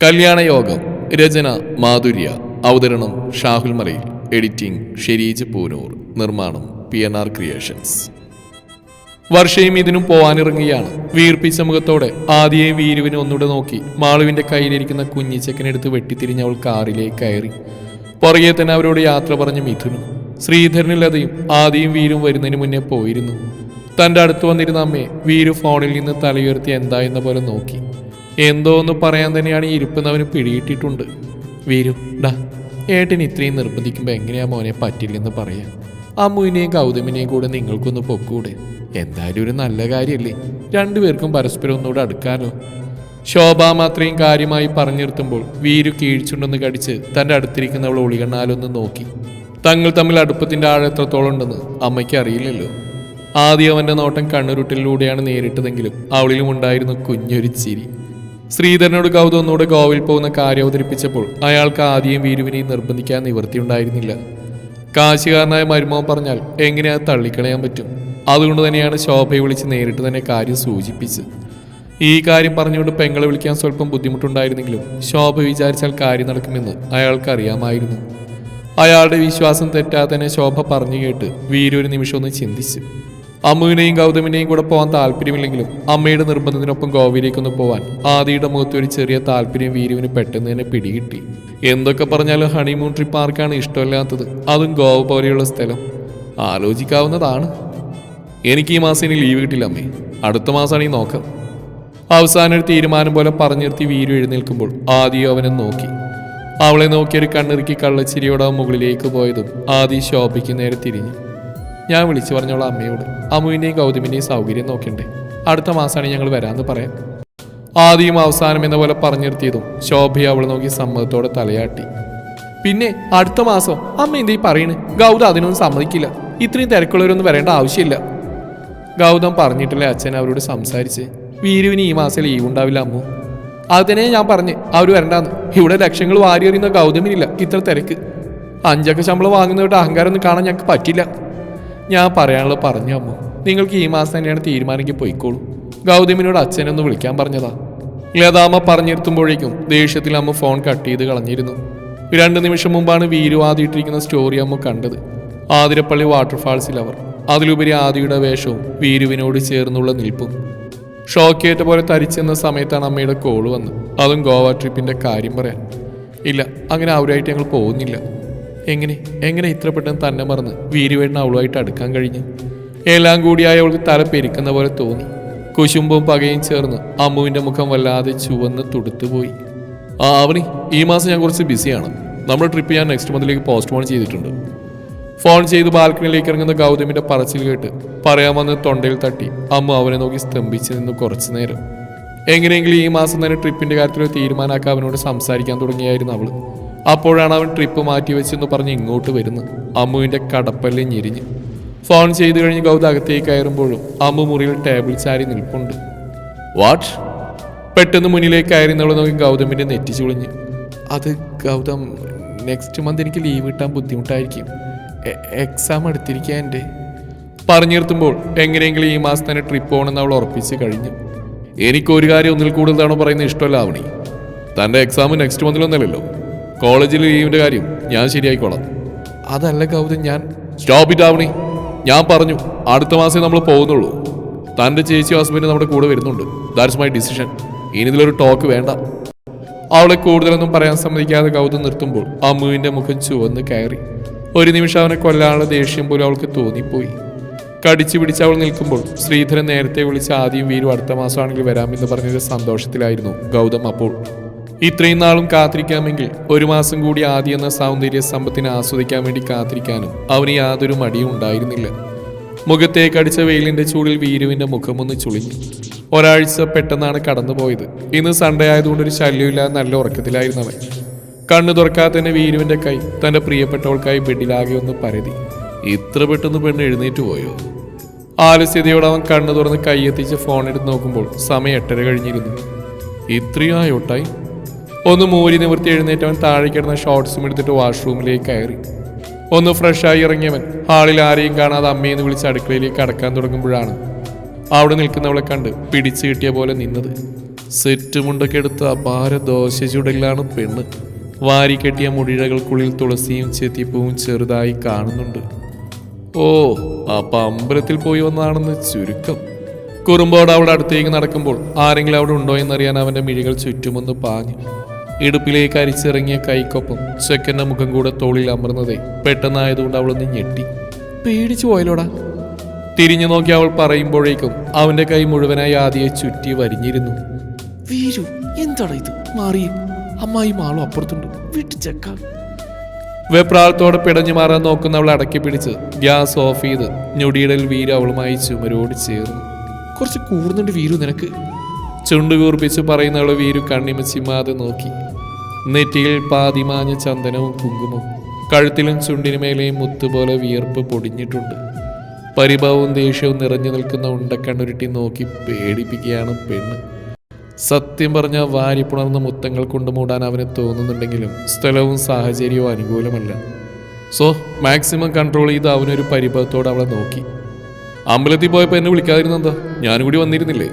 കല്യാണയോഗം രചന മാധുര്യ അവതരണം ഷാഹുൽ മലയിൽ എഡിറ്റിംഗ് ഷെരീജ് പൂനൂർ നിർമ്മാണം പി എൻ ആർ ക്രിയേഷൻസ്. വർഷയും ഇതിനും പോവാനിറങ്ങുകയാണ് വീർപ്പിച്ച മുഖത്തോടെ ആദ്യയും വീരുവിനെ ഒന്നുകൂടെ നോക്കി മാളുവിന്റെ കയ്യിലിരിക്കുന്ന കുഞ്ഞിച്ചക്കനെടുത്ത് വെട്ടിത്തിരിഞ്ഞ് അവൾ കാറിലേക്ക് കയറി. പുറകെ തന്നെ അവരോട് യാത്ര പറഞ്ഞ് മിഥുനും ശ്രീധരനിലതയും ആദ്യയും വീരും വരുന്നതിന് മുന്നേ പോയിരുന്നു. തന്റെ അടുത്ത് വന്നിരുന്ന അമ്മയെ വീരു ഫോണിൽ നിന്ന് തലയുയർത്തി എന്താ പോലെ നോക്കി. എന്തോ ഒന്ന് പറയാൻ തന്നെയാണ് ഈ ഇരിപ്പുന്നവന് പിടിയിട്ടിട്ടുണ്ട് വീരു ഡാ ഏട്ടൻ ഇത്രയും നിർബന്ധിക്കുമ്പോൾ എങ്ങനെയാ മോനെ പറ്റില്ലെന്ന് പറയാം? അമ്മുവിനെയും ഗൗതമിനെയും കൂടെ നിങ്ങൾക്കൊന്ന് പൊക്കൂടെ. എന്തായാലും ഒരു നല്ല കാര്യമല്ലേ രണ്ടുപേർക്കും പരസ്പരം ഒന്നുകൂടെ അടുക്കാനോ ശോഭ മാത്രയും കാര്യമായി പറഞ്ഞു നിർത്തുമ്പോൾ വീരു കീഴ്ച്ചുണ്ടെന്ന് കടിച്ച് തന്റെ അടുത്തിരിക്കുന്നവൾ ഒളികണ്ണാലൊന്ന് നോക്കി. തങ്ങൾ തമ്മിൽ അടുപ്പത്തിന്റെ ആഴം എത്രത്തോളം ഉണ്ടെന്ന് അമ്മയ്ക്ക് അറിയില്ലല്ലോ. ആദ്യം അവന്റെ നോട്ടം കണ്ണുരുട്ടിലൂടെയാണ് നേരിട്ടതെങ്കിലും അവളിലും ഉണ്ടായിരുന്നു കുഞ്ഞൊരു ചിരി. ശ്രീധരനോട് ഗൗതം ഒന്നുകൂടെ ഗോവയിൽ പോകുന്ന കാര്യം അവതരിപ്പിച്ചപ്പോൾ അയാൾക്ക് ആദ്യം വീരുവിനെയും നിർബന്ധിക്കാൻ നിവൃത്തിയുണ്ടായിരുന്നില്ല കാശുകാരനായ മരുമോൻ പറഞ്ഞാൽ എങ്ങനെ അത് തള്ളിക്കളയാൻ പറ്റും? അതുകൊണ്ട് തന്നെയാണ് ശോഭയെ വിളിച്ച് നേരിട്ട് തന്നെ കാര്യം സൂചിപ്പിച്ചത്. ഈ കാര്യം പറഞ്ഞുകൊണ്ട് പെങ്ങളെ വിളിക്കാൻ സ്വല്പം ബുദ്ധിമുട്ടുണ്ടായിരുന്നെങ്കിലും ശോഭ വിചാരിച്ചാൽ കാര്യം നടക്കുമെന്ന് അയാൾക്ക് അറിയാമായിരുന്നു അയാളുടെ വിശ്വാസം തെറ്റാതെ തന്നെ ശോഭ പറഞ്ഞു കേട്ട് വീരൊരു നിമിഷം ഒന്ന് ചിന്തിച്ചു. അമ്മുവിനെയും ഗൗതമിനെയും കൂടെ പോകാൻ താല്പര്യമില്ലെങ്കിലും അമ്മയുടെ നിർബന്ധത്തിനൊപ്പം ഗോവയിലേക്കൊന്ന് പോവാൻ ആദിയുടെ മുഖത്ത് ഒരു ചെറിയ താല്പര്യം വീരുവിന് പെട്ടെന്ന് തന്നെ പിടികിട്ടി. എന്തൊക്കെ പറഞ്ഞാലും ഹണിമൂൺ ട്രിപ്പ് ആർക്കാണ് ഇഷ്ടമില്ലാത്തത്? അതും ഗോവ പോലെയുള്ള സ്ഥലം. ആലോചിക്കാവുന്നതാണ്. എനിക്ക് ഈ മാസം ഇനി ലീവ് കിട്ടില്ല അമ്മേ. അടുത്ത മാസമാണ് ഈ നോക്കാം. അവസാനം ഒരു തീരുമാനം പോലെ പറഞ്ഞു നിർത്തി വീരു എഴുന്നേൽക്കുമ്പോൾ ആദ്യം അവനെ നോക്കി. അവളെ നോക്കിയൊരു കണ്ണിറുക്കി കള്ളച്ചിരിയോടെ മുകളിലേക്ക് പോയതും ആദി ശോഭയ്ക്ക് നേരെ തിരിഞ്ഞു. ഞാൻ വിളിച്ചു പറഞ്ഞോളാം അമ്മയോട്. അമ്മുവിന്റെയും ഗൗതമിന്റെയും സൗകര്യം നോക്കണ്ടേ. അടുത്ത മാസമാണ് ഞങ്ങൾ വരാമെന്ന് പറയാം ആദ്യം അവസാനം എന്ന പോലെ പറഞ്ഞു നിർത്തിയതും ശോഭയെ അവൾ നോക്കി സമ്മതത്തോടെ തലയാട്ടി. പിന്നെ അടുത്ത മാസം അമ്മ എന്തീ പറയണ്? ഗൗതം അതിനൊന്നും സമ്മതിക്കില്ല. ഇത്രയും തിരക്കുള്ളവരൊന്നും വരേണ്ട ആവശ്യമില്ല. ഗൗതം പറഞ്ഞിട്ടില്ലേ അച്ഛൻ അവരോട് സംസാരിച്ച്. വീരുവിന് ഈ മാസം ലീവ് ഉണ്ടാവില്ല അമ്മു. അതിനെ ഞാൻ പറഞ്ഞ് അവർ വരണ്ടാന്ന്. ഇവിടെ ലക്ഷങ്ങൾ വാരി എറിയുന്ന ഗൗതമിനില്ല ഇത്ര തിരക്ക്. അഞ്ചൊക്കെ ശമ്പളം വാങ്ങുന്നവരുടെ അഹങ്കാരം ഒന്നും കാണാൻ ഞങ്ങൾക്ക് പറ്റില്ല. ഞാൻ പറയാനുള്ളത് പറഞ്ഞു അമ്മ. നിങ്ങൾക്ക് ഈ മാസം തന്നെയാണ് തീരുമാനമെങ്കിൽ പോയിക്കോളൂ. ഗൗതമിനോട് അച്ഛനൊന്ന് വിളിക്കാൻ പറഞ്ഞതാ. ലതാമ്മ പറഞ്ഞിരുത്തുമ്പോഴേക്കും ദേഷ്യത്തിൽ അമ്മ ഫോൺ കട്ട് ചെയ്ത് കളഞ്ഞിരുന്നു. രണ്ട് നിമിഷം മുമ്പാണ് വീരു ആദിയിട്ടിരിക്കുന്ന സ്റ്റോറി അമ്മ കണ്ടത്. ആതിരപ്പള്ളി വാട്ടർഫാൾസിൽ അവർ. അതിലുപരി ആദിയുടെ വേഷവും വീരുവിനോട് ചേർന്നുള്ള നിൽപ്പും. ഷോക്കേറ്റ പോലെ തരിച്ചെന്ന സമയത്താണ് അമ്മയുടെ കോൾ വന്നത്. അതും ഗോവ ട്രിപ്പിന്റെ കാര്യം പറയാൻ. ഇല്ല അങ്ങനെ അവരായിട്ട് ഞങ്ങൾ പോകുന്നില്ല. എങ്ങനെ എങ്ങനെ ഇത്ര പെട്ടെന്ന് തന്നെ മറന്ന് വീരുവേട്ടൻ അവളുമായിട്ട് അടുക്കാൻ കഴിഞ്ഞു? എല്ലാം കൂടിയായി അവൾക്ക് തല പെരിക്കുന്ന പോലെ തോന്നി. കുശുമ്പും പകയും ചേർന്ന് അമ്മുവിന്റെ മുഖം വല്ലാതെ ചുവന്ന് തുടുത്തുപോയി. ആ അവനി ഈ മാസം ഞാൻ കുറച്ച് ബിസിയാണ്. നമ്മൾ ട്രിപ്പ് ഞാൻ നെക്സ്റ്റ് മന്തിലേക്ക് പോസ്റ്റ്പോൺ ചെയ്തിട്ടുണ്ട്. ഫോൺ ചെയ്ത് ബാൽക്കണിയിലേക്ക് ഇറങ്ങുന്ന ഗൗതമിന്റെ പറച്ചിൽ കേട്ട് പറയാൻ വന്ന് തൊണ്ടയിൽ തട്ടി അമ്മ അവനെ നോക്കി സ്തംഭിച്ച് നിന്ന് കുറച്ചു നേരം. എങ്ങനെയെങ്കിലും ഈ മാസം തന്നെ ട്രിപ്പിന്റെ കാര്യത്തിൽ തീരുമാനമാക്കാൻ അവനോട് സംസാരിക്കാൻ തുടങ്ങിയായിരുന്നു അവൾ. അപ്പോഴാണ് അവൻ ട്രിപ്പ് മാറ്റി വെച്ചെന്ന് പറഞ്ഞ് ഇങ്ങോട്ട് വരുന്നത്. അമ്മുവിന്റെ കടപ്പല്ലി ഞെരിഞ്ഞ്. ഫോൺ ചെയ്ത് കഴിഞ്ഞ് ഗൗത അകത്തേക്ക് കയറുമ്പോഴും അമ്മു മുറിയിൽ ടേബിൾ ചാരി നിൽപ്പുണ്ട്. വാട്ട് പെട്ടെന്ന് മുന്നിലേക്ക് കയറി നിന്നുള്ള നോക്കി ഗൗതമിന്റെ നെറ്റി ചുളിഞ്ഞു. അത് ഗൗതം നെക്സ്റ്റ് മന്ത് എനിക്ക് ലീവ് കിട്ടാൻ ബുദ്ധിമുട്ടായിരിക്കും. എക്സാം എടുത്തിരിക്കുക എന്റെ. പറഞ്ഞു നിർത്തുമ്പോൾ എങ്ങനെയെങ്കിലും ഈ മാസം തന്നെ ട്രിപ്പ് പോകണമെന്ന് അവൾ ഉറപ്പിച്ച് കഴിഞ്ഞു. എനിക്കൊരു കാര്യം ഒന്നിൽ കൂടുതൽ തവണ പറയുന്നത് ഇഷ്ടമല്ല അവണി തന്റെ എക്സാം നെക്സ്റ്റ് മന്തിലൊന്നല്ലല്ലോ കോളേജിൽ ലീവിന്റെ കാര്യം ഞാൻ ശരിയായിക്കോളാം. അതല്ല ഗൗതം ഞാൻ സ്റ്റോപ്പ് ഇറ്റ് ആവണി. ഞാൻ പറഞ്ഞു അടുത്ത മാസമേ നമ്മൾ പോകുന്നുള്ളൂ. തന്റെ ചേച്ചി ഹസ്ബൻഡ് നമ്മുടെ കൂടെ വരുന്നുണ്ട്. ദാറ്റ്സ് മൈ ഡിസിഷൻ ഇനി ഇതിലൊരു ടോക്ക് വേണ്ട. അവളെ കൂടുതലൊന്നും പറയാൻ സമ്മതിക്കാതെ ഗൗതം നിർത്തുമ്പോൾ അമ്മുവിന്റെ മുഖം ചുവന്ന് കയറി. ഒരു നിമിഷം അവനെ കൊല്ലാനുള്ള ദേഷ്യം പോലും അവൾക്ക് തോന്നിപ്പോയി. കടിച്ചു പിടിച്ച് അവൾ നിൽക്കുമ്പോൾ ശ്രീധരൻ നേരത്തെ വിളിച്ച് ആദ്യം വീരും അടുത്ത മാസമാണെങ്കിൽ വരാമെന്ന് പറഞ്ഞൊരു സന്തോഷത്തിലായിരുന്നു ഗൗതം അപ്പോൾ. ഇത്രയും നാളും കാത്തിരിക്കാമെങ്കിൽ ഒരു മാസം കൂടി ആദ്യ എന്ന സൗന്ദര്യ സമ്പത്തിനെ ആസ്വദിക്കാൻ വേണ്ടി കാത്തിരിക്കാനും അവന് യാതൊരു മടിയും ഉണ്ടായിരുന്നില്ല. മുഖത്തേക്ക് അടിച്ച വെയിലിന്റെ ചൂടിൽ വീരുവിന്റെ മുഖമൊന്ന് ചുളിഞ്ഞു. ഒരാഴ്ച പെട്ടെന്നാണ് കടന്നുപോയത്. ഇന്ന് സൺഡേ ആയതുകൊണ്ട് ഒരു ശല്യമില്ലാതെ നല്ല ഉറക്കത്തിലായിരുന്നു അവൻ. കണ്ണു തുറക്കാതെ തന്നെ വീരുവിന്റെ കൈ തന്റെ പ്രിയപ്പെട്ടവൾക്കായി ബെഡിലാകെ ഒന്ന് പരതി. ഇത്ര പെട്ടെന്ന് പെണ്ണ് എഴുന്നേറ്റ് പോയോ? ആലസ്യതയോടെ അവൻ കണ്ണു തുറന്ന് കൈയെത്തിച്ച് ഫോൺ എടുത്ത് നോക്കുമ്പോൾ സമയം എട്ടര കഴിഞ്ഞിരുന്നു. ഇത്രയും ആയോട്ടായി? ഒന്ന് മൂരി നിവർത്തി എഴുന്നേറ്റവൻ താഴെ കിടന്ന ഷോർട്സും എടുത്തിട്ട് വാഷ്റൂമിലേക്ക് കയറി. ഒന്ന് ഫ്രഷായി ഇറങ്ങിയവൻ ഹാളിൽ ആരെയും കാണാതെ അമ്മയെന്ന് വിളിച്ച് അടുക്കളയിലേക്ക് കടക്കാൻ തുടങ്ങുമ്പോഴാണ് അവിടെ നിൽക്കുന്നവളെ കണ്ട് പിടിച്ചു കിട്ടിയ പോലെ നിന്നത്. സെറ്റ് മുണ്ടൊക്കെ എടുത്ത അപാര ദോശ ചുടലാണ് പെണ്ണ്. വാരിക്കെട്ടിയ മുടിഴകൾക്കുള്ളിൽ തുളസിയും ചെത്തിപ്പൂവും ചെറുതായി കാണുന്നുണ്ട്. ഓ അപ്പം അമ്പലത്തിൽ പോയി വന്നതാണെന്ന് ചുരുക്കം. കുറുമ്പോട് അവിടെ അടുത്തേക്ക് നടക്കുമ്പോൾ ആരെങ്കിലും അവിടെ ഉണ്ടോ എന്നറിയാൻ അവന്റെ മിഴികൾ ചുറ്റുമൊന്ന് പാഞ്ഞു. ഇടുപ്പിലേക്ക് അരിച്ചിറങ്ങിയ കൈക്കൊപ്പം ചെക്കന്റെ മുഖം കൂടെ തോളിൽ അമർന്നതേ പെട്ടെന്നായതുകൊണ്ട് അവളൊന്ന് ഞെട്ടി. പേടിച്ചു പോയലോടാ തിരിഞ്ഞു നോക്കി അവൾ പറയുമ്പോഴേക്കും അവന്റെ കൈ മുഴുവനായി ആദിയെ ചുറ്റി വരിഞ്ഞിരുന്നു. വീരു എന്താണ് ഇത്? മാറിയേ. അമ്മായി മാളും അപ്പുറത്തുണ്ട്. വീട്ടിൽ ചെക്ക. വെപ്രാളത്തോടെ പിടഞ്ഞു മാറാൻ നോക്കുന്ന അവൾ അടക്കി പിടിച്ച് ഗ്യാസ് ഓഫ് ചെയ്ത് ഞൊടിയിടൽ വീരു അവളുമായി ചുമരോട് ചേർന്നു. കുറച്ച് കൂടുന്നുണ്ട് വീരു നിനക്ക്. ചുണ്ട് പറയുന്ന പറയുന്നവളെ വീരു കണ്ണിമ ചിമ്മാതെ നോക്കി. നെറ്റിയിൽ പാതിമാഞ്ഞ ചന്ദനവും കുങ്കുമവും കഴുത്തിലും ചുണ്ടിനുമേലെയും മുത്തുപോലെ വിയർപ്പ് പൊടിഞ്ഞിട്ടുണ്ട്. പരിഭവവും ദേഷ്യവും നിറഞ്ഞു നിൽക്കുന്ന ഉണ്ടക്കണ്ണുരുട്ടി നോക്കി പേടിപ്പിക്കുകയാണ് പെണ്ണ്. സത്യം പറഞ്ഞ വാരിപ്പുണർന്ന മുത്തങ്ങൾ കൊണ്ട് മൂടാൻ അവന് തോന്നുന്നുണ്ടെങ്കിലും സ്ഥലവും സാഹചര്യവും അനുകൂലമല്ല. സോ മാക്സിമം കൺട്രോൾ ചെയ്ത് അവനൊരു പരിഭവത്തോടെ അവളെ നോക്കി. അമ്പലത്തിൽ പോയപ്പോൾ എന്നെ വിളിക്കാതിരുന്നെന്താ? ഞാനും കൂടി വന്നിരുന്നില്ലേ?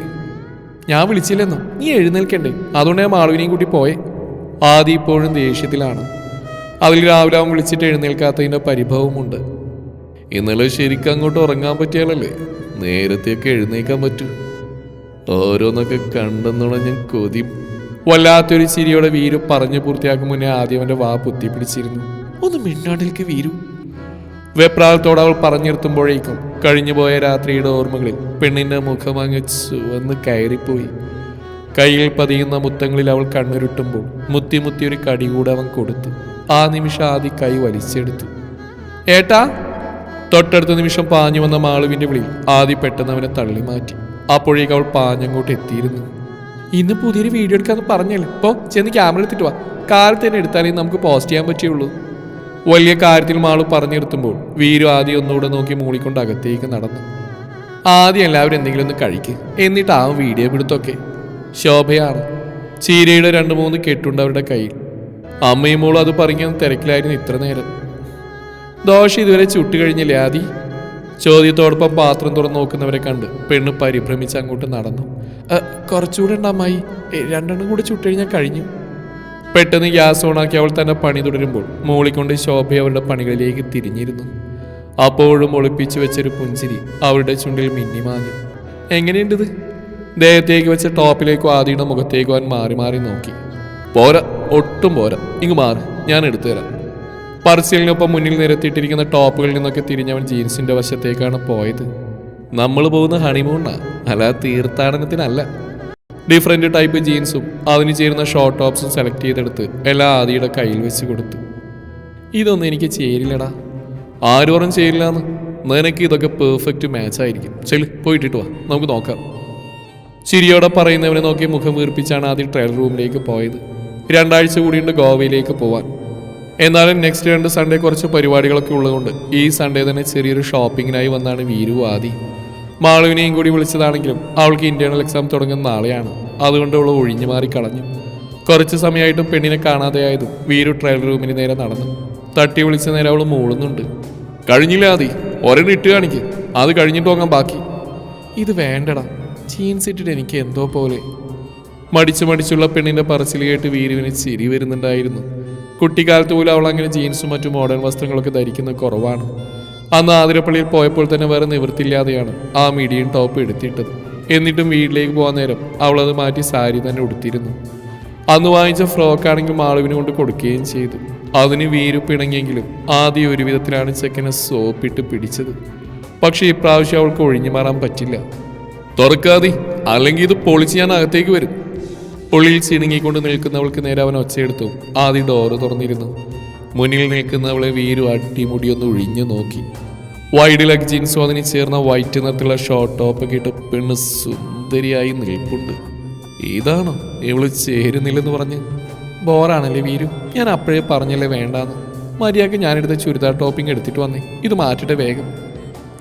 ഞാൻ വിളിച്ചില്ലെന്നോ? നീ എഴുന്നേൽക്കണ്ടേ? അതുകൊണ്ട് ഞാൻ മാളുവിനെയും കൂട്ടി പോയേ. ആദ്യം ഇപ്പോഴും ദേഷ്യത്തിലാണ്. അതിൽ രാവിലെ അവൻ വിളിച്ചിട്ട് എഴുന്നേൽക്കാത്തതിന്റെ പരിഭവമുണ്ട്. ഇന്നലെ ശരിക്കും അങ്ങോട്ട് ഉറങ്ങാൻ പറ്റിയാലല്ലേ? നേരത്തെയൊക്കെ എഴുന്നേക്കാൻ പറ്റൂ. ഓരോന്നൊക്കെ കണ്ടെന്നുണഞ്ഞ കൊതി. വല്ലാത്തൊരു ചിരിയോടെ വീരു പറഞ്ഞു പൂർത്തിയാക്കും മുന്നേ ആദ്യം അവന്റെ വാ പൊത്തിപ്പിടിച്ചിരുന്നു. ഒന്ന് മിണ്ടാണ്ടിലേക്ക് വീരു. വെപ്രാളത്തോടെ അവൾ പറഞ്ഞു നിർത്തുമ്പോഴേക്കും കഴിഞ്ഞുപോയ രാത്രിയുടെ ഓർമ്മകളിൽ പെണ്ണിന്റെ മുഖം അങ്ങ് ചുവന്ന് കയറിപ്പോയി. കയ്യിൽ പതിയുന്ന മുത്തങ്ങളിൽ അവൾ കണ്ണുരുട്ടുമ്പോൾ മുത്തി മുത്തി ഒരു കടി കൂടെ അവൻ കൊടുത്തു. ആ നിമിഷം ആദ്യ കൈ വലിച്ചെടുത്തു. ഏട്ടാ! തൊട്ടടുത്ത നിമിഷം പാഞ്ഞു വന്ന മാളുവിന്റെ വിളി ആദ്യ പെട്ടെന്ന് അവനെ തള്ളി മാറ്റി. അപ്പോഴേക്ക് അവൾ പാഞ്ഞങ്ങോട്ട് എത്തിയിരുന്നു. ഇന്ന് പുതിയൊരു വീഡിയോ എടുക്കാന്ന് പറഞ്ഞല്ലേ? ഇപ്പോൾ ചെന്ന് ക്യാമറ എടുത്തിട്ട് വാ. കാലത്ത് തന്നെ എടുത്താലേ നമുക്ക് പോസ്റ്റ് ചെയ്യാൻ പറ്റുള്ളൂ. വലിയ കാര്യത്തിൽ മാളു പറഞ്ഞു നിർത്തുമ്പോൾ വീരു ആദ്യം ഒന്നുകൂടെ നോക്കി മൂളിക്കൊണ്ട് അകത്തേക്ക് നടന്നു. ആദ്യം എല്ലാവരും എന്തെങ്കിലും ഒന്ന് കഴിക്ക് എന്നിട്ടാവും വീഡിയോ പിടുത്തൊക്കെ. ശോഭയാണ്. ചീരയുടെ രണ്ട് മൂന്ന് കെട്ടുണ്ട് അവരുടെ കയ്യിൽ. അമ്മയും മോളും അത് പറഞ്ഞ തിരക്കിലായിരുന്നു ഇത്ര നേരം. ദോശ ഇതുവരെ ചുട്ടു കഴിഞ്ഞില്ലേ ആദി? ചോദ്യത്തോടൊപ്പം പാത്രം തുറന്നു നോക്കുന്നവരെ കണ്ട് പെണ്ണ് പരിഭ്രമിച്ച് അങ്ങോട്ട് നടന്നു. "അ, കുറച്ചുകൂടെ ഉണ്ടാമായി രണ്ടെണ്ണം കൂടി ചുട്ടുകഴിഞ്ഞാൽ കഴിഞ്ഞു. പെട്ടെന്ന് ഗ്യാസ് ഓണാക്കി അവൾ തന്നെ പണി തുടരുമ്പോൾ മൂളിക്കൊണ്ട് ശോഭ അവളുടെ പണികളിലേക്ക് തിരിഞ്ഞിരുന്നു. അപ്പോഴും ഒളിപ്പിച്ചു വെച്ചൊരു പുഞ്ചിരി അവളുടെ ചുണ്ടിൽ മിന്നിമാഞ്ഞു എങ്ങനെയുണ്ടത് ദേഹത്തേക്ക് വെച്ച ടോപ്പിലേക്കോ ആദിയുടെ മുഖത്തേക്കോ അവൻ മാറി മാറി നോക്കി. പോരാ ഒട്ടും പോരാ. ഇങ്ങ് മാറി. ഞാൻ എടുത്തു തരാം. പർസിലിനൊപ്പം മുന്നിൽ നിരത്തിയിട്ടിരിക്കുന്ന ടോപ്പുകളിൽ നിന്നൊക്കെ തിരിഞ്ഞവൻ ജീൻസിന്റെ വശത്തേക്കാണ് പോയത്. നമ്മൾ പോകുന്ന ഹണിമൂണാ. അല്ല തീർത്ഥാടനത്തിനല്ല. ഡിഫറെന്റ് ടൈപ്പ് ജീൻസും അതിന് ചേരുന്ന ഷോർട്ട് ടോപ്സും സെലക്ട് ചെയ്തെടുത്ത് എല്ലാ ആദിയുടെ കയ്യിൽ വെച്ച് കൊടുത്തു. ഇതൊന്നും എനിക്ക് ചേരില്ലടാ. ആരും ചേരില്ല ചേരില്ലാന്ന്. നിനക്ക് ഇതൊക്കെ പെർഫെക്റ്റ് മാച്ച് ആയിരിക്കും. ചെൽ പോയിട്ടിട്ട് വാ. നമുക്ക് നോക്കാം. ചിരിയോടെ പറയുന്നവനെ നോക്കി മുഖം വീർപ്പിച്ചാണ് ആദ്യം ട്രയൽ റൂമിലേക്ക് പോയത്. രണ്ടാഴ്ച കൂടിയുണ്ട് ഗോവയിലേക്ക് പോവാൻ. എന്നാലും നെക്സ്റ്റ് രണ്ട് സൺഡേ കുറച്ച് പരിപാടികളൊക്കെ ഉള്ളതുകൊണ്ട് ഈ സൺഡേ തന്നെ ചെറിയൊരു ഷോപ്പിങ്ങിനായി വന്നാണ് വീരു ആദി. മാളുവിനെയും കൂടി വിളിച്ചതാണെങ്കിലും അവൾക്ക് ഇന്റേണൽ എക്സാം തുടങ്ങുന്ന നാളെയാണ്. അതുകൊണ്ട് അവൾ ഒഴിഞ്ഞു മാറി കളഞ്ഞു. കുറച്ച് സമയമായിട്ടും പെണ്ണിനെ കാണാതെയായതും വീരു ട്രയൽ റൂമിന് നേരെ നടന്നു. തട്ടി വിളിച്ച നേരം അവൾ മൂളുന്നുണ്ട്. കഴിഞ്ഞില്ല ആദി? ഒരെണ്ണം ഇട്ട് കാണിക്ക്. അത് കഴിഞ്ഞിട്ട് പോകാൻ ബാക്കി. ഇത് വേണ്ടടാ. ജീൻസ് ഇട്ടിട്ട് എനിക്ക് എന്തോ പോലെ. മടിച്ചു മടിച്ചുള്ള പെണ്ണിന്റെ പറച്ചിൽ കേട്ട് വീരുവിന് ചിരി വരുന്നുണ്ടായിരുന്നു. കുട്ടിക്കാലത്ത് പോലും അവൾ അങ്ങനെ ജീൻസും മറ്റു മോഡേൺ വസ്ത്രങ്ങളൊക്കെ ധരിക്കുന്നത് കുറവാണ്. അന്ന് ആതിരപ്പള്ളിയിൽ പോയപ്പോൾ തന്നെ വേറെ നിവൃത്തിയില്ലാതെയാണ് ആ മീഡിയൻ ടോപ്പ് എടുത്തിട്ടത്. എന്നിട്ടും വീട്ടിലേക്ക് പോകാൻ നേരം അവളത് മാറ്റി സാരി തന്നെ ഉടുത്തിരുന്നു. അന്ന് വാങ്ങിച്ച ഫ്രോക്ക് ആണെങ്കിൽ മാളുവിന് കൊണ്ട് കൊടുക്കുകയും ചെയ്തു. അതിന് വീരു പിണങ്ങിയെങ്കിലും ആദ്യം ഒരു വിധത്തിലാണ് ചെക്കനെ സോപ്പിട്ട് പിടിച്ചത്. പക്ഷേ ഇപ്രാവശ്യം അവൾക്ക് ഒഴിഞ്ഞു മാറാൻ പറ്റില്ല. തുറക്കാതെ അല്ലെങ്കിൽ ഇത് പൊളിച്ച് ഞാൻ അകത്തേക്ക് വരും. ഉള്ളിൽ ചിണുങ്ങിക്കൊണ്ട് നിൽക്കുന്നവൾക്ക് നേരെ അവൻ ഒച്ചയെടുത്തു. ആദ്യം ഡോറ് തുറന്നിരുന്നു. മുന്നിൽ നിൽക്കുന്നവളെ വീരു അടിമുടിയൊന്ന് ഒഴിഞ്ഞു നോക്കി. വൈഡ് ലഗ് ജീൻസ് അതിന് ചേർന്ന വൈറ്റ് നിറത്തിലുള്ള ഷോർട്ട് ടോപ്പൊക്കെ ഇട്ട് പെണ്ണ് സുന്ദരിയായി നിൽപ്പുണ്ട്. ഇതാണോ ഇവൾ ചേരുന്നില്ലെന്ന് പറഞ്ഞ്? ബോറാണല്ലേ വീരു? ഞാൻ അപ്പോഴേ പറഞ്ഞല്ലേ വേണ്ടാന്ന്. മര്യാദയ്ക്ക് ഞാനെടുത്ത ചുരിദാർ ടോപ്പിംഗ് എടുത്തിട്ട് വന്നേ. ഇത് മാറ്റിട്ട് വേഗം.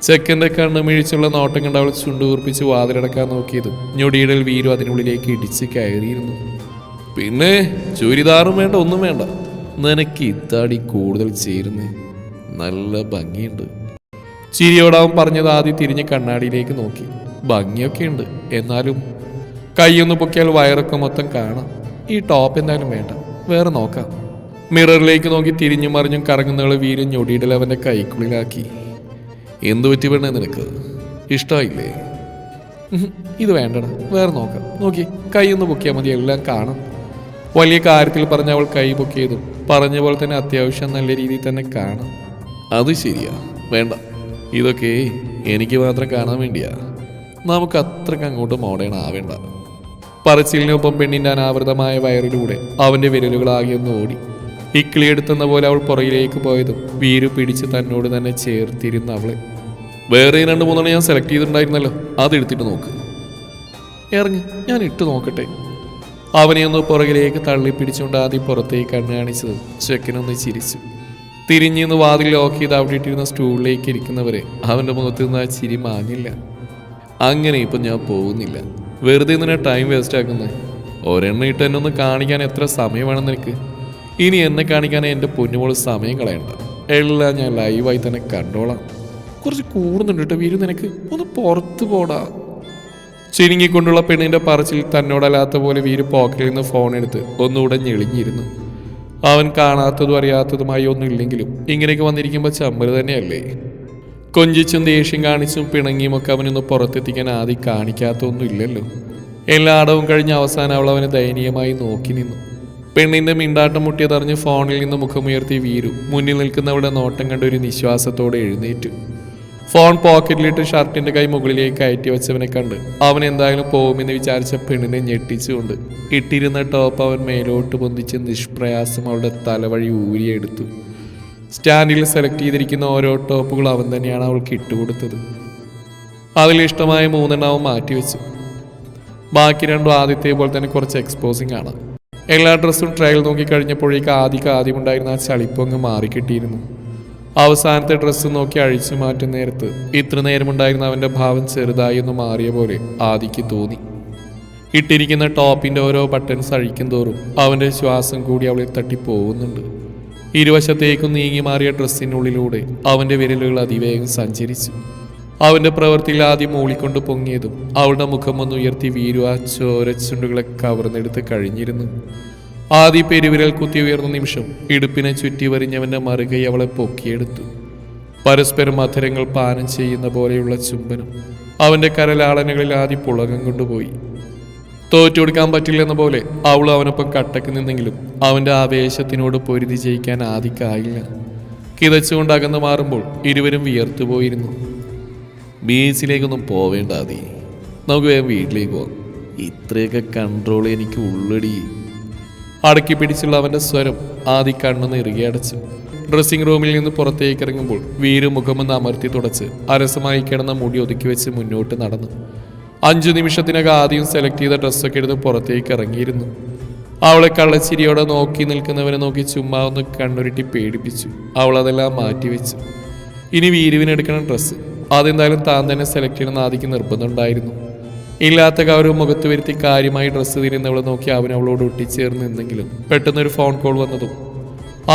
ചെക്കന്റെ കണ്ണ് മിഴിച്ചുള്ള നോട്ടം കണ്ട് അവൾ ചുണ്ടുകൂർപ്പിച്ച് വാതിലടക്കാൻ നോക്കിയതും. ഞൊടിയിടൽ വീരു അതിനുള്ളിലേക്ക് ഇടിച്ച് കയറിയിരുന്നു. പിന്നെ ചുരിദാറും വേണ്ട ഒന്നും വേണ്ട. നിനക്ക് ഇത്താടി കൂടുതൽ ചേരുന്നേ? നല്ല ഭംഗിയുണ്ട്. ചിരിയോടാവും പറഞ്ഞത് ആദ്യം തിരിഞ്ഞ് കണ്ണാടിയിലേക്ക് നോക്കി. ഭംഗിയൊക്കെ ഉണ്ട്. എന്നാലും കൈയൊന്ന് പൊക്കിയാൽ വയറൊക്കെ മൊത്തം കാണാം. ഈ ടോപ്പ് എന്തായാലും വേണ്ട. വേറെ നോക്കാം. മിററിലേക്ക് നോക്കി തിരിഞ്ഞു മറിഞ്ഞും കറങ്ങുന്നവളെ വീരും ഞൊടിയിടൽ അവന്റെ കൈക്കുള്ളിലാക്കി. എന്തു പറ്റി പെണ്ണേ നിനക്ക്? ഇഷ്ടമായില്ലേ ഇത് വേണ്ടടാ. വേറെ നോക്കാം. നോക്കി. കൈ ഒന്ന് പൊക്കിയാൽ മതി. എല്ലാം കാണാം. വലിയ കാര്യത്തിൽ പറഞ്ഞ അവൾ കൈ പൊക്കിയതും പറഞ്ഞ പോലെ തന്നെ അത്യാവശ്യം നല്ല രീതിയിൽ തന്നെ കാണാം. അത് ശരിയാ. വേണ്ട. ഇതൊക്കെ എനിക്ക് മാത്രം കാണാൻ വേണ്ടിയാ. നമുക്ക് അത്രയ്ക്ക് അങ്ങോട്ട് മോഡേൺ ആവേണ്ട. പറച്ചിലിനൊപ്പം പെണ്ണിന്റെ അനാവൃതമായ വയറിലൂടെ അവന്റെ വിരലുകളാകെ ഒന്ന് ഓടി. ഇക്കിളിയെടുത്തെന്ന പോലെ അവൾ പുറയിലേക്ക് പോയതും വീരു പിടിച്ച് തന്നോട് തന്നെ ചേർത്തിരുന്ന അവളെ. വേറെ രണ്ട് മൂന്നെണ്ണം ഞാൻ സെലക്ട് ചെയ്തിട്ടുണ്ടായിരുന്നല്ലോ. അത് എടുത്തിട്ട് നോക്ക്. ഇറങ്ങി. ഞാൻ ഇട്ട് നോക്കട്ടെ. അവനെ ഒന്ന് പുറകിലേക്ക് തള്ളി പിടിച്ചുകൊണ്ട് ആദ്യം പുറത്തേക്ക് കണ്ണു കാണിച്ചത് ചെക്കനൊന്ന് ചിരിച്ചു. തിരിഞ്ഞിന്ന് വാതിൽ ലോക്ക് ചെയ്ത് അവിടെ ഇട്ടിരുന്ന സ്റ്റൂളിലേക്ക് ഇരിക്കുന്നവരെ അവന്റെ മുഖത്ത് നിന്ന് ആ ചിരി മാഞ്ഞില്ല. അങ്ങനെ ഇപ്പം ഞാൻ പോകുന്നില്ല. വെറുതെ നിന്നെ ടൈം വേസ്റ്റ് ആക്കുന്നത് ഒരെണ്ണം ഇട്ട് എന്നെ ഒന്ന് കാണിക്കാൻ എത്ര സമയം വേണം നിനക്ക് ഇനി എന്നെ കാണിക്കാൻ എന്റെ പൊന്നുമോൾ സമയം കളയണ്ട. എല്ലാം ഞാൻ ലൈവായി തന്നെ കണ്ടോളാം. കുറച്ച് കൂടുന്നുണ്ട് കേട്ടോ വീരു നിനക്ക്. ഒന്ന് പുറത്ത് പോടാ. ചിരുങ്ങിക്കൊണ്ടുള്ള പെണ്ണിന്റെ പറച്ചിൽ തന്നോടല്ലാത്ത പോലെ വീര് പോക്കറ്റിൽ നിന്ന് ഫോൺ എടുത്ത് ഒന്നുകൂടെ ഞെളിഞ്ഞിരുന്നു. അവൻ കാണാത്തതും അറിയാത്തതുമായി ഒന്നും ഇല്ലെങ്കിലും ഇങ്ങനെയൊക്കെ വന്നിരിക്കുമ്പോൾ ചമ്മൽ തന്നെയല്ലേ? കൊഞ്ചിച്ചും ദേഷ്യം കാണിച്ചും പിണങ്ങിയും ഒക്കെ അവനൊന്ന് പുറത്തെത്തിക്കാൻ ആദ്യം കാണിക്കാത്തൊന്നും ഇല്ലല്ലോ എല്ലാ അടവും കഴിഞ്ഞ് അവസാനം അവൾ അവനെ ദയനീയമായി നോക്കി നിന്നു. പെണ്ണിന്റെ മിണ്ടാട്ടം മുട്ടിയതറിഞ്ഞ് ഫോണിൽ നിന്ന് മുഖമുയർത്തി വീരു. മുന്നിൽ നിൽക്കുന്നവളുടെ നോട്ടം കണ്ട ഒരു നിശ്വാസത്തോടെ എഴുന്നേറ്റു. ഫോൺ പോക്കറ്റിലിട്ട് ഷർട്ടിന്റെ കൈ മുകളിലേക്ക് കയറ്റി വെച്ചവനെ കണ്ട് അവൻ എന്തായാലും പോകുമെന്ന് വിചാരിച്ച പെണ്ണിനെ ഞെട്ടിച്ചുകൊണ്ട് ഇട്ടിരുന്ന ടോപ്പ് അവൻ മേലോട്ട് പൊന്തിച്ച് നിഷ്പ്രയാസം അവളുടെ തലവഴി ഊരിയെടുത്തു. സ്റ്റാൻഡിൽ സെലക്ട് ചെയ്തിരിക്കുന്ന ഓരോ ടോപ്പുകൾ അവൻ തന്നെയാണ് അവൾക്ക് ഇട്ടുകൊടുത്തത് അതിൽ ഇഷ്ടമായ മൂന്നെണ്ണവും മാറ്റിവെച്ചു ബാക്കി രണ്ടും ആദ്യത്തെ പോലെ തന്നെ കുറച്ച് എക്സ്പോസിംഗ് ആണ്. എല്ലാ ഡ്രസ്സും ട്രയൽ നോക്കി കഴിഞ്ഞപ്പോഴേക്ക് ആദ്യം ഉണ്ടായിരുന്ന ആ ചളിപ്പങ്ങ് മാറിക്കിട്ടിയിരുന്നു. അവസാനത്തെ ഡ്രസ്സ് നോക്കി അഴിച്ചു മാറ്റും നേരത്ത് ഇത്ര നേരമുണ്ടായിരുന്ന അവന്റെ ഭാവം ചെറുതായി ഒന്ന് മാറിയ പോലെ ആദിക്ക് തോന്നി. ഇട്ടിരിക്കുന്ന ടോപ്പിന്റെ ഓരോ ബട്ടൺസ് അഴിക്കും തോറും അവന്റെ ശ്വാസം കൂടി അവളെ തട്ടി പോകുന്നുണ്ട് ഇരുവശത്തേക്കും നീങ്ങി മാറിയ ഡ്രസ്സിനുള്ളിലൂടെ അവന്റെ വിരലുകൾ അതിവേഗം സഞ്ചരിച്ചു. അവന്റെ പ്രവൃത്തിയിൽ ആദ്യം മൂളിക്കൊണ്ട് പൊങ്ങിയതും അവളുടെ മുഖം ഒന്ന് ഉയർത്തി വീരു ആ ചോരച്ചുണ്ടുകളെ കവർന്നെടുത്ത് കഴിഞ്ഞിരുന്നു. ആദ്യ പെരുവിരൽ കുത്തി ഉയർന്ന നിമിഷം ഇടുപ്പിനെ ചുറ്റി വരിഞ്ഞവന്റെ മറുകൈ അവളെ പൊക്കിയെടുത്തു. പരസ്പരം മധുരങ്ങൾ പാനം ചെയ്യുന്ന പോലെയുള്ള ചുംബനം അവന്റെ കരലാളനകളിൽ ആദ്യ പുളകം കൊണ്ടുപോയി. തോറ്റുകൊടുക്കാൻ പറ്റില്ലെന്ന പോലെ അവൾ അവനൊപ്പം കട്ടക്ക് നിന്നെങ്കിലും അവന്റെ ആവേശത്തിനോട് പൊരുതി ജയിക്കാൻ ആദിക്കായില്ല കിതച്ചുകൊണ്ട് അകന്നു മാറുമ്പോൾ ഇരുവരും വിയർത്തു പോയിരുന്നു ബീച്ചിലേക്കൊന്നും പോവേണ്ട ആദി. നമുക്ക് വേഗം വീട്ടിലേക്ക് പോകാം ഇത്രയൊക്കെ കൺട്രോൾ എനിക്ക് ഉള്ളടി. അടക്കി പിടിച്ചുള്ള അവന്റെ സ്വരം ആദി കണ്ണൊന്ന് ഇറുകിയടച്ചു ഡ്രസ്സിംഗ് റൂമിൽ നിന്ന് പുറത്തേക്ക് ഇറങ്ങുമ്പോൾ വീര് മുഖമെന്ന് അമർത്തി തുടച്ച് അരസമായി കിടന്ന മുടി ഒതുക്കി വെച്ച് മുന്നോട്ട് നടന്നു. അഞ്ചു നിമിഷത്തിനകം ആദ്യം സെലക്ട് ചെയ്ത ഡ്രസ്സൊക്കെ എടുത്ത് പുറത്തേക്ക് ഇറങ്ങിയിരുന്നു. അവളെ കള്ളച്ചിരിയോടെ നോക്കി നിൽക്കുന്നവനെ നോക്കി ചുമ്മാ ഒന്ന് കണ്ണുരുട്ടി പേടിപ്പിച്ചു. അവൾ അതെല്ലാം മാറ്റിവെച്ചു ഇനി വീരുവിനെടുക്കണം ഡ്രസ്സ് അതെന്തായാലും താൻ തന്നെ സെലക്ട് ചെയ്യണമെന്ന് ആദിക്ക് നിർബന്ധമുണ്ടായിരുന്നു ഇല്ലാത്ത ഗൗരവം മുഖത്ത് വരുത്തി കാര്യമായി ഡ്രസ്സ് തിരിയുന്നവളെ നോക്കി അവൻ അവളോട് ഒട്ടിച്ചേർന്ന് നിന്നെങ്കിലും പെട്ടെന്നൊരു ഫോൺ കോൾ വന്നതും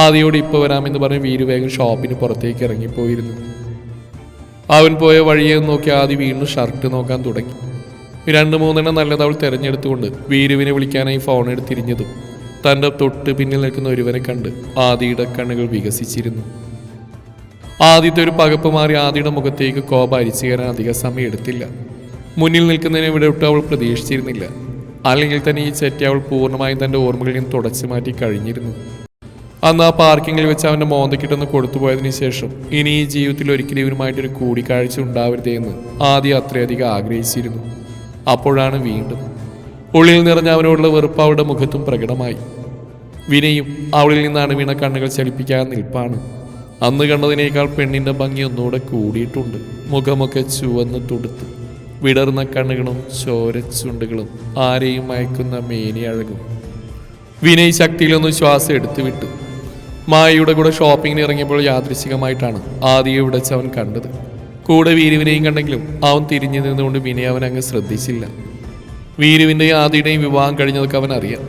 ആദിയോട് ഇപ്പോൾ വരാമെന്ന് പറഞ്ഞ് വീരു വേഗം ഷോപ്പിന് പുറത്തേക്ക് ഇറങ്ങിപ്പോയിരുന്നു. അവൻ പോയ വഴിയെ നോക്കി ആദ്യ വീണ്ടും ഷർട്ട് നോക്കാൻ തുടങ്ങി. രണ്ട് മൂന്നെണ്ണം നല്ലത് അവൾ തിരഞ്ഞെടുത്തുകൊണ്ട് വീരുവിനെ വിളിക്കാനായി ഫോൺ എടുത്തിരിഞ്ഞതും തന്റെ തൊട്ട് പിന്നിൽ നിൽക്കുന്ന ഒരുവനെ കണ്ട് ആദിയുടെ കണ്ണുകൾ വികസിച്ചിരുന്നു. ആദ്യത്തെ ഒരു പകപ്പ് മാറി ആദിയുടെ മുഖത്തേക്ക് കോപ അരിച്ചു കയറാൻ അധിക സമയം എടുത്തില്ല മുന്നിൽ നിൽക്കുന്നതിനെ ഇവിടെ വിട്ട് അവൾ പ്രതീക്ഷിച്ചിരുന്നില്ല. അല്ലെങ്കിൽ തന്നെ ഈ ചെറ്റി അവൾ പൂർണമായും തന്റെ ഓർമ്മകളിൽ നിന്ന് തുടച്ചു മാറ്റി കഴിഞ്ഞിരുന്നു. അന്ന് ആ പാർക്കിങ്ങിൽ വെച്ച് അവന്റെ മോന്തക്കിട്ടൊന്ന് കൊടുത്തുപോയതിനു ശേഷം ഇനി ഈ ജീവിതത്തിൽ ഒരിക്കലും ഇവരുമായിട്ടൊരു കൂടിക്കാഴ്ച ഉണ്ടാവരുതേ എന്ന് ആദ്യം അത്രയധികം ആഗ്രഹിച്ചിരുന്നു. അപ്പോഴാണ് വീണ്ടും ഉള്ളിൽ നിറഞ്ഞ അവനോടുള്ള വെറുപ്പ് അവളുടെ മുഖത്തും പ്രകടമായി. വിനയും അവളിൽ നിന്നാണ് വീണ കണ്ണുകൾ ചലിപ്പിക്കാൻ നിൽപ്പാണ്. അന്ന് കണ്ടതിനേക്കാൾ പെണ്ണിന്റെ ഭംഗി ഒന്നുകൂടെ കൂടിയിട്ടുണ്ട്. മുഖമൊക്കെ ചുവന്ന് തുടുത്ത്. വിടർന്ന കണ്ണുകളും ചോരച്ചുണ്ടുകളും ആരെയും മയക്കുന്ന മേനി അഴകും. വിനയ് ശക്തിയിലൊന്ന് ശ്വാസം എടുത്തു വിട്ടു മായയുടെ കൂടെ ഷോപ്പിങ്ങിന് ഇറങ്ങിയപ്പോൾ യാദൃശികമായിട്ടാണ് ആദ്യം ഇവിടെ അവൻ കണ്ടത്. കൂടെ വീരുവിനെയും കണ്ടെങ്കിലും അവൻ തിരിഞ്ഞു നിന്നുകൊണ്ട് വിനയ് അവൻ അങ്ങ് ശ്രദ്ധിച്ചില്ല. വീരുവിന്റെയും ആദിയുടെയും വിവാഹം കഴിഞ്ഞതൊക്കെ അവൻ അറിയാം.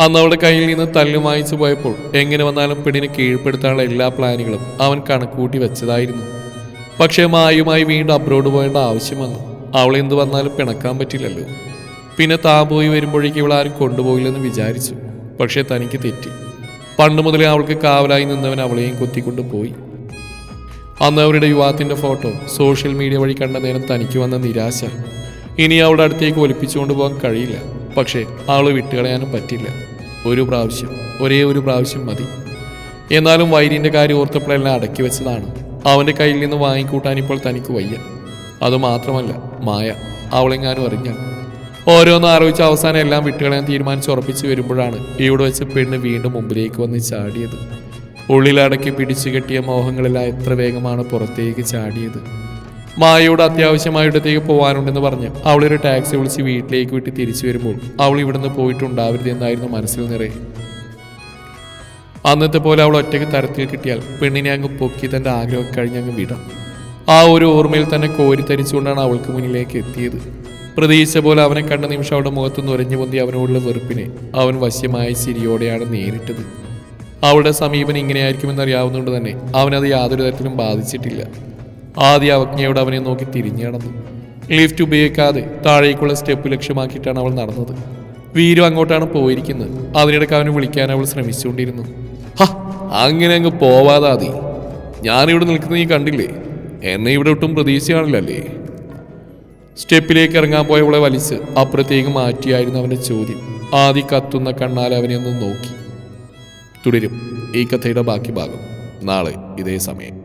അന്ന് അവളുടെ കയ്യിൽ നിന്ന് തല്ല് വാങ്ങിച്ചു പോയപ്പോൾ എങ്ങനെ വന്നാലും പെണ്ണിനെ കീഴ്പ്പെടുത്താനുള്ള എല്ലാ പ്ലാനുകളും അവൻ കണക്കൂട്ടി വെച്ചതായിരുന്നു. പക്ഷേ മായുമായി വീണ്ടും അബ്രോഡ് പോകേണ്ട ആവശ്യം വന്നു. അവളെ എന്ത് വന്നാലും പിണക്കാൻ പറ്റില്ലല്ലോ. പിന്നെ താപോയി വരുമ്പോഴേക്ക് ഇവൾ ആരും കൊണ്ടുപോകില്ലെന്ന് വിചാരിച്ചു. പക്ഷേ തനിക്ക് തെറ്റി. പണ്ട് മുതലേ അവൾക്ക് കാവലായി നിന്നവൻ അവളെയും കൊത്തിക്കൊണ്ട് പോയി. അന്ന് അവരുടെ യുവാത്തിന്റെ ഫോട്ടോ സോഷ്യൽ മീഡിയ വഴി കണ്ട നേരം തനിക്ക് വന്ന നിരാശ. ഇനി അവളുടെ അടുത്തേക്ക് ഒലിപ്പിച്ചുകൊണ്ട് പോകാൻ കഴിയില്ല. പക്ഷേ അവൾ വിട്ടുകളയാനും പറ്റില്ല. ഒരു പ്രാവശ്യം ഒരേ ഒരു പ്രാവശ്യം മതി. എന്നാലും വൈരിന്റെ കാര്യം ഓർത്തപ്പോഴെല്ലാം അടക്കി വെച്ചതാണ്. അവന്റെ കയ്യിൽ നിന്ന് വാങ്ങിക്കൂട്ടാൻ ഇപ്പോൾ തനിക്ക് വയ്യ. അതുമാത്രമല്ല മായ അവളെങ്ങാനും അറിഞ്ഞാൽ. ഓരോന്ന് ആലോചിച്ച് അവസാനം എല്ലാം വിട്ടുകളയാൻ തീരുമാനിച്ച് ഉറപ്പിച്ച് വരുമ്പോഴാണ് ഇവിടെ വെച്ച് പെണ്ണ് വീണ്ടും മുമ്പിലേക്ക് വന്ന് ചാടിയത്. ഉള്ളിലടക്കി പിടിച്ചു കെട്ടിയ മോഹങ്ങളെല്ലാം എത്ര വേഗമാണ് പുറത്തേക്ക് ചാടിയത്. മായയോട് അത്യാവശ്യമായ ഇടത്തേക്ക് പോകാനുണ്ടെന്ന് പറഞ്ഞ് അവളൊരു ടാക്സി വിളിച്ച് വീട്ടിലേക്ക് വിട്ട് തിരിച്ചു വരുമ്പോൾ അവൾ ഇവിടുന്ന് പോയിട്ടുണ്ടാവരുത് എന്നായിരുന്നു മനസ്സിൽ നിറയെ. അന്നത്തെ പോലെ അവൾ ഒറ്റയ്ക്ക് തരത്തിൽ കിട്ടിയാൽ പെണ്ണിനെ അങ്ങ് പൊക്കി തന്റെ ആഗ്രഹം കഴിഞ്ഞ് അങ്ങ് വിടാം. ആ ഒരു ഓർമ്മയിൽ തന്നെ കോരിത്തരിച്ചുകൊണ്ടാണ് അവൾക്ക് മുന്നിലേക്ക് എത്തിയത്. പ്രതീക്ഷിച്ച പോലെ അവനെ കണ്ട നിമിഷം അവളുടെ മുഖത്ത് നുരഞ്ഞു പൊന്തി അവനോടുള്ള വെറുപ്പിനെ അവൻ വശ്യമായ ചിരിയോടെയാണ് നേരിട്ടത്. അവളുടെ സമീപനം ഇങ്ങനെയായിരിക്കുമെന്ന് അറിയാവുന്നതുകൊണ്ട് തന്നെ അവനത് യാതൊരു തരത്തിലും ബാധിച്ചിട്ടില്ല. ആദ്യ അവജ്ഞയോട് അവനെ നോക്കി തിരിഞ്ഞു നടന്നു. ലിഫ്റ്റ് ഉപയോഗിക്കാതെ താഴേക്കുള്ള സ്റ്റെപ്പ് ലക്ഷ്യമാക്കിയിട്ടാണ് അവൾ നടന്നത്. വീരു അങ്ങോട്ടാണ് പോയിരിക്കുന്നത്. അതിനിടയ്ക്ക് അവനെ വിളിക്കാൻ അവൾ ശ്രമിച്ചുകൊണ്ടിരുന്നു. ഹ അങ്ങനെ അങ്ങ് പോവാതാതി ഞാനിവിടെ നിൽക്കുന്നത് നീ കണ്ടില്ലേ? എന്നെ ഇവിടെ ഒട്ടും പ്രതീക്ഷ കാണില്ലല്ലേ സ്റ്റെപ്പിലേക്ക് ഇറങ്ങാൻ പോയവളെ വലിച്ച് അപ്പുറത്തേക്ക് മാറ്റിയായിരുന്നു അവന്റെ ചോദ്യം. ആദ്യ കത്തുന്ന കണ്ണാൽ അവനെ ഒന്ന് നോക്കി. തുടരും ഈ കഥയുടെ ബാക്കി ഭാഗം. നാളെ ഇതേ സമയം.